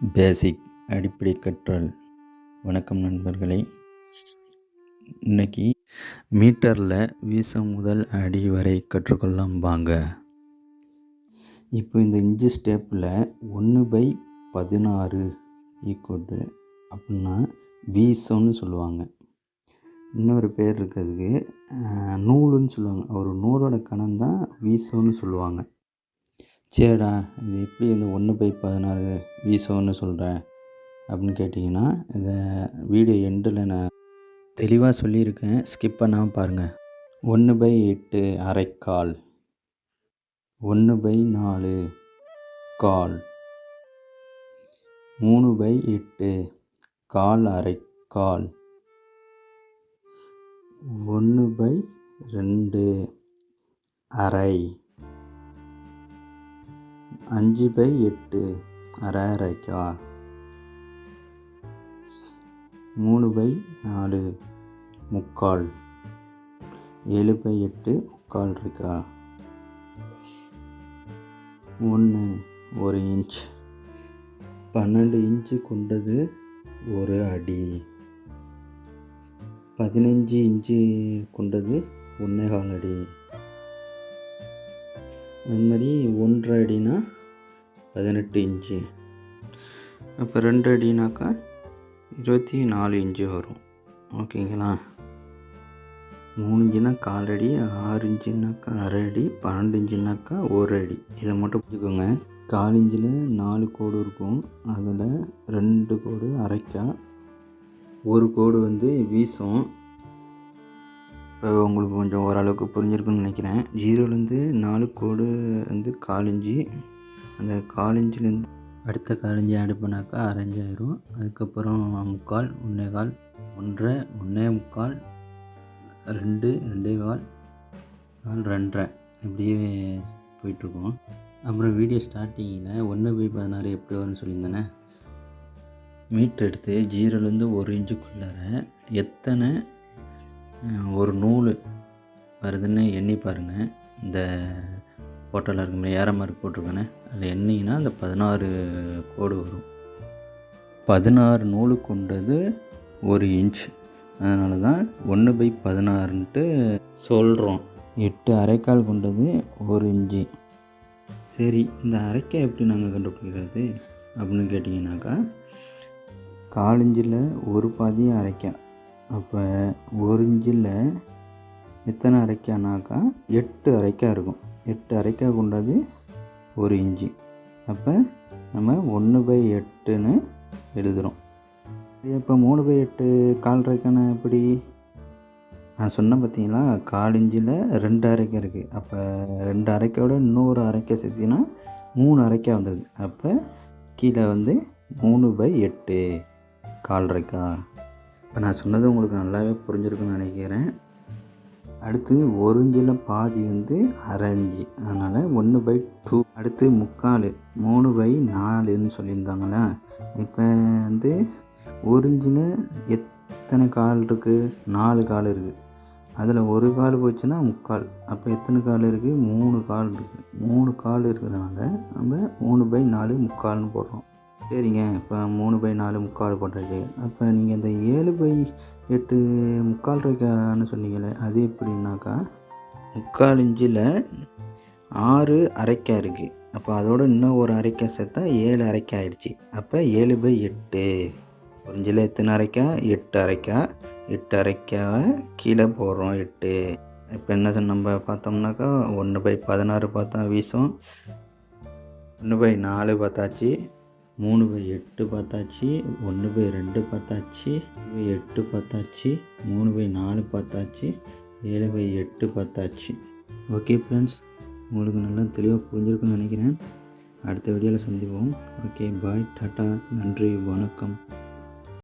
பேசிக் அடிப்படை கற்றல். வணக்கம் நண்பர்களே. இன்னைக்கு மீட்டரில் வீசம் முதல் அடி வரை கற்றுக்கொள்ளலாம் வாங்க. இப்போ இந்த இன்ச்சு ஸ்டெப்பில் ஒன்று பை பதினாறு ஈக்குவட்டு அப்படின்னா வீசம்னு சொல்லுவாங்க. இன்னொரு பேர் இருக்கிறதுக்கு நூலுன்னு சொல்லுவாங்க. ஒரு நூலோட கணம் தான் வீசம்னு சொல்லுவாங்க. சரிடா இது எப்படி இந்த ஒன்று பை பதினாறு வீசோன்னு சொல்கிறேன் அப்படின்னு கேட்டிங்கன்னா இதை வீடியோ எண்டில் நான் தெளிவாக சொல்லியிருக்கேன். ஸ்கிப் பண்ணாமல் பாருங்கள் ஒன்று பை எட்டு அரைக்கால் ஒன்று பை நாலு கால். மூணு பை எட்டு கால் அரைக்கால் ஒன்று பை ரெண்டு அரை. அஞ்சு பை எட்டு. அரை அரைக்கா? மூணு பை நாலு. முக்கால். ஏழு பை எட்டு முக்கால் இருக்கா? ஒன்று ஒரு இன்ச். பன்னெண்டு இன்ச்சு கொண்டது ஒரு அடி. பதினஞ்சு இன்ச்சு கொண்டது ஒன்றே கால் அடி. அது மாதிரி ஒன்றரை அடினா பதினெட்டு இன்ச்சு. அப்போ ரெண்டு அடினாக்கா இருபத்தி நாலு இன்ச்சு வரும். ஓகேங்களா? மூணு இன்ச்சுனா கால் அடி ஆறு இன்ச்சுனாக்கா அரை அடி பன்னெண்டு இன்ச்சுனாக்கா ஒரு அடி. இதை மட்டும் புரிஞ்சுக்கோங்க. கால் இன்ச்சில் நாலு கோடு இருக்கும். அதில் ரெண்டு கோடு அரைக்கா ஒரு கோடு வந்து வீசும். இப்போ உங்களுக்கு கொஞ்சம் ஓரளவுக்கு புரிஞ்சிருக்குன்னு நினைக்கிறேன். ஜீரோலேருந்து நாலு கோடு வந்து காலிஞ்சி அந்த காலஞ்சிலேருந்து அடுத்த காலஞ்சி ஆட் பண்ணாக்கா அரைஞ்சாயிரும் அதுக்கப்புறம் முக்கால் ஒன்றே கால் ஒன்றரை ஒன்றே முக்கால் ரெண்டு ரெண்டே கால் கால் ரெண்டரை. இப்படியே போயிட்டுருக்கோம். அப்புறம் வீடியோ ஸ்டார்டிங்கில் ஒன்று பை பதினாறு எப்படி வரும்னு சொல்லியிருந்தேனே? மீட்ரு எடுத்து ஜீரோலேருந்து ஒரு இன்ச்சுக்குள்ளார எத்தனை ஒரு நூல் வருதுன்னு எண்ணி பாருங்கள் இந்த ஃபோட்டோவில் இருக்க ஏற மாதிரி போட்டிருக்கேனே அதில் எண்ணிங்கன்னா அந்த பதினாறு கோடு வரும். பதினாறு நூலு கொண்டது ஒரு இன்ச் அதனால தான் ஒன்று பை பதினாறுன்ட்டு சொல்கிறோம் எட்டு அரைக்கால் கொண்டது ஒரு இன்ச்சு சரி இந்த அரைக்காய் எப்படி நாங்கள் கண்டுபிடிக்கிறது? அப்படின்னு கேட்டிங்கனாக்கா கால் இஞ்சில் ஒரு பாதியும் அரைக்காய் அப்போ ஒரு இஞ்சில் எத்தனை அரைக்கானாக்கா எட்டு அரைக்காய் இருக்கும். எட்டு அரைக்காய் கொண்டது ஒரு இஞ்சி. அப்போ நம்ம ஒன்று பை எட்டுன்னு எழுதுகிறோம் இப்போ மூணு பை எட்டு கால் அரைக்கான எப்படி? நான் சொன்னேன் பார்த்தீங்களா கால் இஞ்சியில் ரெண்டு அரைக்கை இருக்குது அப்போ ரெண்டு அரைக்கையோட இன்னொரு அரைக்கை சேர்த்திங்கன்னா மூணு அரைக்கா வந்தது அப்போ கீழே வந்து மூணு பை எட்டு கால் அரைக்கா இப்போ நான் சொன்னது உங்களுக்கு நல்லாவே புரிஞ்சிருக்குன்னு நினைக்கிறேன். அடுத்து ஒரு பாதி வந்து அரை அதனால் ஒன்று பை டூ அடுத்து முக்கால். மூணு பை நாலுன்னு சொல்லியிருந்தாங்களே இப்போ வந்து ஒரிஞ்சில் எத்தனை கால் இருக்குது நாலு கால் இருக்குது அதில் ஒரு கால் போச்சுன்னா முக்கால். அப்போ எத்தனை கால் இருக்குது மூணு கால் இருக்குது மூணு கால் இருக்கிறதுனால நம்ம மூணு பை நாலு முக்கால்னு போடுறோம். சரிங்க. இப்போ மூணு பை நாலு முக்கால் போட்டாச்சு அப்போ நீங்கள் இந்த ஏழு பை எட்டு முக்கால் ரேக்கான்னு சொன்னீங்களே அது எப்படின்னாக்கா முக்கால் இஞ்சில் ஆறு அரைக்காய் இருக்குது அப்போ அதோட இன்னும் ஒரு அரைக்காய் சேர்த்தா ஏழு அரைக்காய் ஆயிடுச்சு. அப்போ ஏழு பை எட்டு. ஒரு இஞ்சில் எத்தனை அரைக்காய் எட்டு அரைக்காய் எட்டு அரைக்காவை கீழே போடுறோம் எட்டு. இப்போ என்ன நம்ம பார்த்தோம்னாக்கா ஒன்று பை பதினாறு பார்த்தா வீசும் ஒன்று பை நாலு பார்த்தாச்சு. மூணு பை எட்டு பார்த்தாச்சு ஒன்று பை ரெண்டு பார்த்தாச்சு பை எட்டு பார்த்தாச்சு மூணு பை நாலு பார்த்தாச்சு ஏழு பை எட்டு பார்த்தாச்சு. ஓகே ஃப்ரெண்ட்ஸ் உங்களுக்கு நல்லா தெளிவாக புரிஞ்சிருக்குன்னு நினைக்கிறேன். அடுத்த வீடியோவில் சந்திப்போம். ஓகே பாய் டாட்டா நன்றி வணக்கம்.